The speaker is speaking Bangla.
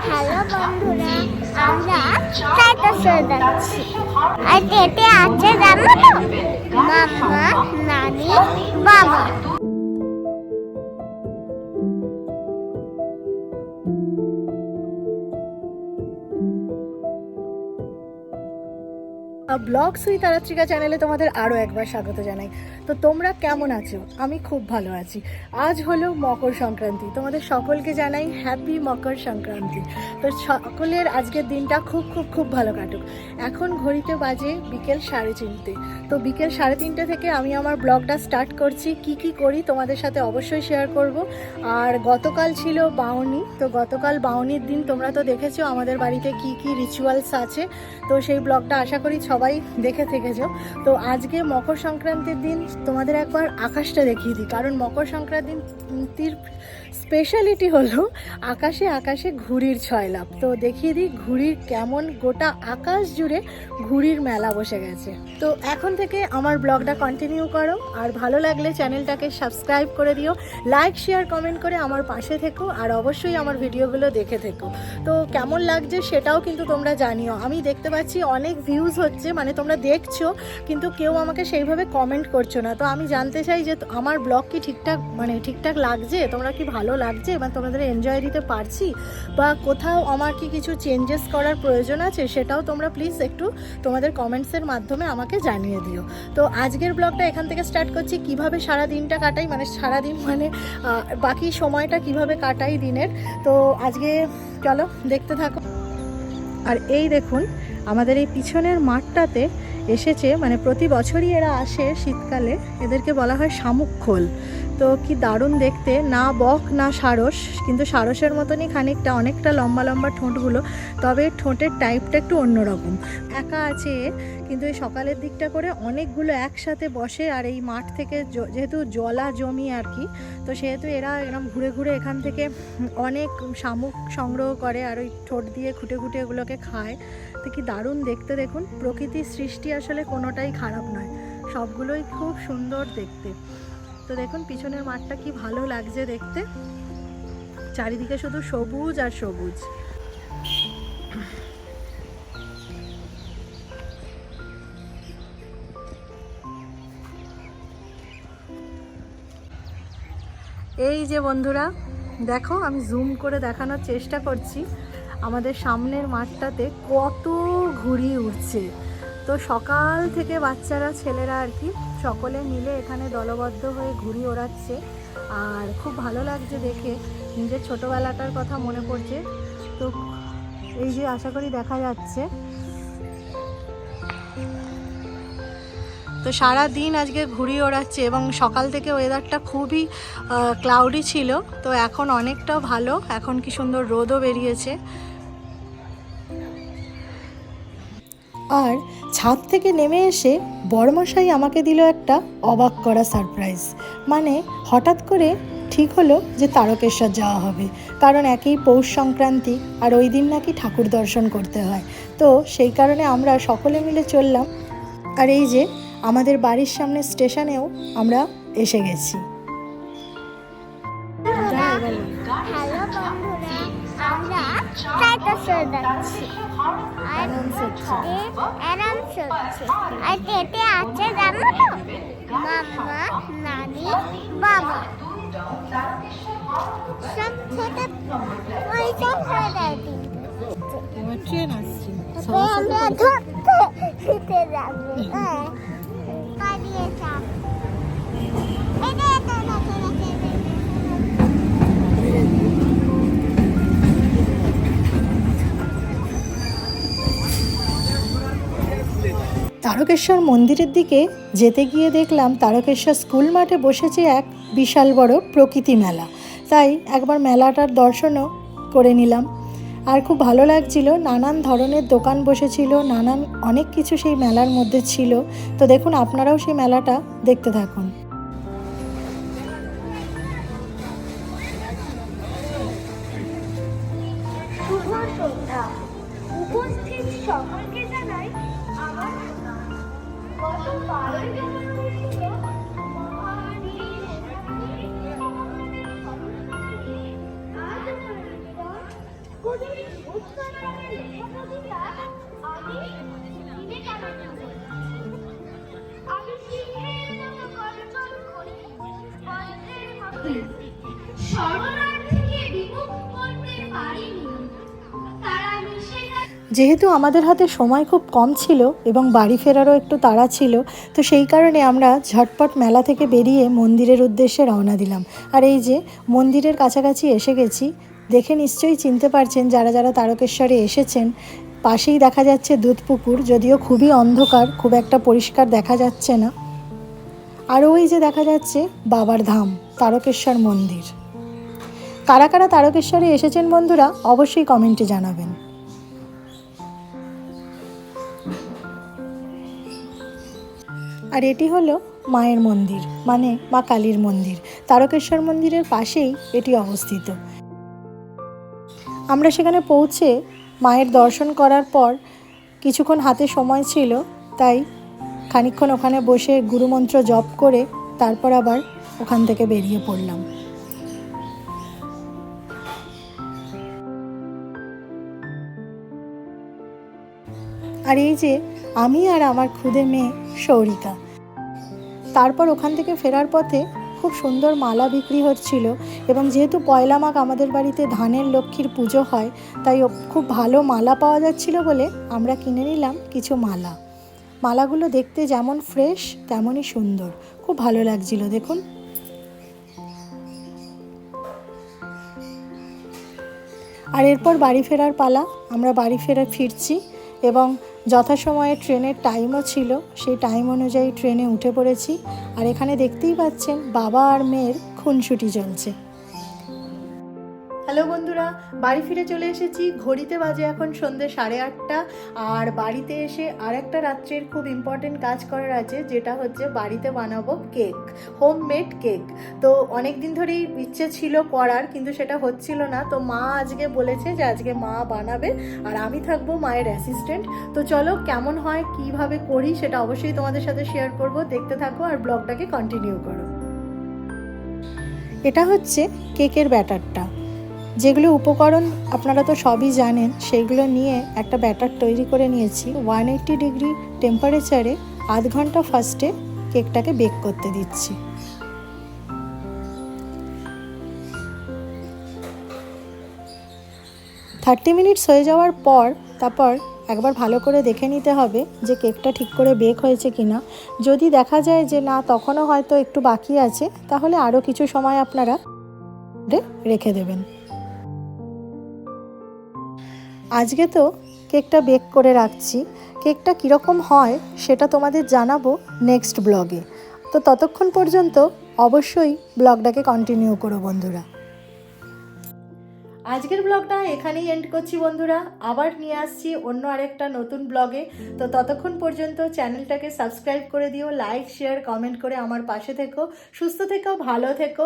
হ্যালো বন্ধুরা আমরা চাইতে যাচ্ছি আর এতে আছে জানো তো মামা নানি বাবা। ব্লগ সুই তারাত্রিকা চ্যানেলে তোমাদের আরও একবার স্বাগত জানাই। তো তোমরা কেমন আছো? আমি খুব ভালো আছি। আজ হলো মকর সংক্রান্তি। তোমাদের সকলকে জানাই হ্যাপি মকর সংক্রান্তি। তো সকলের আজকের দিনটা খুব খুব খুব ভালো কাটুক। এখন ঘড়িতে বাজে বিকেল সাড়ে তিনটে। তো বিকেল সাড়ে তিনটে থেকে আমি আমার ব্লগটা স্টার্ট করছি। কি কি করি তোমাদের সাথে অবশ্যই শেয়ার করব। আর গতকাল ছিল বাউনি। তো গতকাল বাউনির দিন তোমরা তো দেখেছ, আমাদের বাড়িতে কি কি রিচুয়ালস আছে। তো সেই ব্লগটা আশা করি সবাই দেখে থেকেছো। তো আজকে মকর সংক্রান্তির দিন তোমাদের একবার আকাশটা দেখিয়ে দিই। কারণ মকর সংক্রান্তির স্পেশালিটি হলো আকাশে আকাশে ঘুড়ির ছয় লাভ তো দেখিয়ে দিই ঘুড়ির কেমন গোটা আকাশ জুড়ে ঘুড়ির মেলা বসে গেছে। তো এখন থেকে আমার ব্লগটা কন্টিনিউ করো। আর ভালো লাগলে চ্যানেলটাকে সাবস্ক্রাইব করে দিও। লাইক শেয়ার কমেন্ট করে আমার পাশে থেকো। আর অবশ্যই আমার ভিডিওগুলো দেখে থেকো। তো কেমন লাগছে সেটাও কিন্তু তোমরা জানিও। আমি দেখতে পাচ্ছি অনেক ভিউজ হচ্ছে। মানে তোমরা দেখছ, কিন্তু কেউ আমাকে সেইভাবে কমেন্ট করছ না। তো আমি জানতে চাই যে আমার ব্লগ কি ঠিকঠাক মানে ঠিকঠাক লাগছে? তোমরা কি ভালো লাগছে? বা তোমাদের এনজয় দিতে পারছি? বা কোথাও আমার কি কিছু চেঞ্জেস করার প্রয়োজন আছে? সেটাও তোমরা প্লিজ একটু তোমাদের কমেন্টসের মাধ্যমে আমাকে জানিয়ে দিও। তো আজকের ব্লগটা এখান থেকে স্টার্ট করছি। কীভাবে সারা দিনটা কাটাই? মানে সারা দিন মানে বাকি সময়টা কীভাবে কাটাই দিনের? তো আজকে চলো দেখতে থাকো। আর এই দেখুন আমাদের এই পিছনের মাঠটাতে এসেছে মানে প্রতি বছরই এরা আসে শীতকালে। এদেরকে বলা হয় শামুক খোল। তো কি দারুণ দেখতে, না বক, না সারস, কিন্তু সারসের মতনই খানিকটা, অনেকটা লম্বা লম্বা ঠোঁটগুলো, তবে ঠোঁটের টাইপটা একটু অন্যরকম। একা আছে কিন্তু এই সকালের দিকটা করে অনেকগুলো একসাথে বসে, আর এই মাঠ থেকে যেহেতু জলা জমি আর কি, তো সেহেতু এরা এরকম ঘুরে ঘুরে এখান থেকে অনেক শামুক সংগ্রহ করে, আর ওই ঠোঁট দিয়ে খুঁটে খুঁটে এগুলোকে খায়। তো কি দারুণ দেখতে দেখুন? প্রকৃতির সৃষ্টি আসলে কোনোটাই খারাপ নয়। সবগুলোই খুব সুন্দর দেখতে। তো দেখুন, পিছনের মাঠটা কি ভালো লাগছে দেখতে? চারিদিকে শুধু সবুজ আর সবুজ। এই যে বন্ধুরা, দেখো আমি জুম করে দেখানোর চেষ্টা করছি। আমাদের সামনের মাঠটাতে কত ঘুড়ি উঠছে তো সকাল থেকে বাচ্চারা, ছেলেরা আর কি, সকলে মিলে এখানে দলবদ্ধ হয়ে ঘুড়ি ওড়াচ্ছে। আর খুব ভালো লাগছে দেখে। নিজের ছোটোবেলাটার কথা মনে পড়ছে। তো এই যে আশা করি দেখা যাচ্ছে। তো সারা দিন আজকে ঘুড়ি ওড়াচ্ছে এবং সকাল থেকে ওয়েদারটা খুবই ক্লাউডি ছিল, তো এখন অনেকটা ভালো। এখন কি সুন্দর রোদও বেরিয়েছে। আর ছাদ থেকে নেমে এসে বড়মশাই আমাকে দিল একটা অবাক করা সারপ্রাইজ মানে হঠাৎ করে ঠিক হলো যে তারকেশ্বর যাওয়া হবে, কারণ একই পৌষ সংক্রান্তি আর ওই দিন নাকি ঠাকুর দর্শন করতে হয়। তো সেই কারণে আমরা সকলে মিলে চললাম। আর এই যে আমাদের বাড়ির সামনে স্টেশনেও আমরা এসে গেছি। বাবা। সব ছোট পয়সা হয়ে ট্রেন আসছে। আমরা ধরতে শিখে যাব। তারকেশ্বর মন্দিরের দিকে যেতে গিয়ে দেখলাম তারকেশ্বর স্কুল মাঠে বসেছে এক বিশাল বড় প্রকৃতি মেলা। তাই একবার মেলাটার দর্শনও করে নিলাম। আর খুব ভালো লাগছিল, নানান ধরনের দোকান বসেছিল, নানান অনেক কিছু সেই মেলার মধ্যে ছিল। তো দেখুন, আপনারাও সেই মেলাটা দেখতে থাকুন। উপস্থিত সকলকে জানাই আমার যেহেতু আমাদের হাতে সময় খুব কম ছিল এবং বাড়ি ফেরারও একটু তাড়া ছিল, তো সেই কারণে আমরা ঝটপট মেলা থেকে বেরিয়ে মন্দিরের উদ্দেশ্যে রওনা দিলাম। আর এই যে মন্দিরের কাছাকাছি এসে গেছি, দেখে নিশ্চয়ই চিনতে পারছেন যারা যারা তারকেশ্বরে এসেছেন, পাশেই দেখা যাচ্ছে দুধ পুকুর যদিও খুবই অন্ধকার, খুব একটা পরিষ্কার দেখা যাচ্ছে না। আর ওই যে দেখা যাচ্ছে, বাবার ধাম, তারকেশ্বর মন্দির। কারা কারা তারকেশ্বরে এসেছেন বন্ধুরা, অবশ্যই কমেন্টে জানাবেন। আর এটি হলো মায়ের মন্দির মানে মা কালীর মন্দির। তারকেশ্বর মন্দিরের পাশেই এটি অবস্থিত। আমরা সেখানে পৌঁছে মায়ের দর্শন করার পর কিছুক্ষণ হাতে সময় ছিল, তাই খানিকক্ষণ ওখানে বসে গুরুমন্ত্র জপ করে তারপর আবার ওখান থেকে বেরিয়ে পড়লাম। আর এই যে আমি আর আমার খুদে মেয়ে সৌরিকা। তারপর ওখান থেকে ফেরার পথে খুব সুন্দর মালা বিক্রি হচ্ছিল এবং যেহেতু পয়লা মাঘ আমাদের বাড়িতে ধানের লক্ষ্মীর পুজো হয়, তাই খুব ভালো মালা পাওয়া যাচ্ছিল বলে আমরা কিনে নিলাম কিছু মালা। মালাগুলো দেখতে যেমন ফ্রেশ, তেমনই সুন্দর। খুব ভালো লাগছিল, দেখুন। আর এরপর বাড়ি ফেরার পালা, আমরা বাড়ি ফেরা ফিরছি এবং যথাসময়ে ট্রেনের টাইমও ছিল, সেই টাইম অনুযায়ী ট্রেনে উঠে পড়েছি। আর এখানে দেখতেই পাচ্ছেন, বাবা আর মেয়ের খুনসুটি চলছে। বন্ধুরা, বাড়ি ফিরে চলে এসেছি। ঘড়িতে বাজে এখন সন্ধে সাড়ে আটটা। আর বাড়িতে এসে আরেকটা রাত্রের খুব ইম্পর্টেন্ট কাজ করার আছে, যেটা হচ্ছে বাড়িতে বানাবো কেক হোম মেড কেক। তো অনেক দিন ধরেই ইচ্ছে ছিল করার, কিন্তু সেটা হচ্ছিল না। তো মা আজকে বলেছে যে আজকে মা বানাবে, আর আমি থাকব মায়ের অ্যাসিস্ট্যান্ট তো চলো, কেমন হয়, কীভাবে করি, সেটা অবশ্যই তোমাদের সাথে শেয়ার করব। দেখতে থাকো আর ব্লগটাকে কন্টিনিউ করো। এটা হচ্ছে কেকের ব্যাটারটা। যেগুলো উপকরণ আপনারা তো সবই জানেন সেইগুলো নিয়ে একটা ব্যাটার তৈরি করে নিয়েছি। ওয়ান এইট্টি ডিগ্রি টেম্পারেচারে আধ ঘণ্টা ফার্স্টে কেকটাকে বেক করতে দিচ্ছি। থার্টি মিনিটস হয়ে যাওয়ার পর তারপর একবার ভালো করে দেখে নিতে হবে যে কেকটা ঠিক করে বেক হয়েছে কি না যদি দেখা যায় যে না, তখনও হয়তো একটু বাকি আছে, তাহলে আরও কিছু সময় আপনারা রেখে দেবেন। আজকে তো কেকটা বেক করে রাখছি। কেকটা কীরকম হয় সেটা তোমাদের জানাব নেক্সট ব্লগে। তো ততক্ষণ পর্যন্ত অবশ্যই ব্লগটাকে কন্টিনিউ করো বন্ধুরা। আজকের ব্লগটা এখানেই এন্ড করছি বন্ধুরা। আবার নিয়ে আসছি অন্য আরেকটা নতুন ব্লগে। তো ততক্ষণ পর্যন্ত চ্যানেলটাকে সাবস্ক্রাইব করে দিও লাইক শেয়ার কমেন্ট করে আমার পাশে থেকো। সুস্থ থেকো, ভালো থেকো।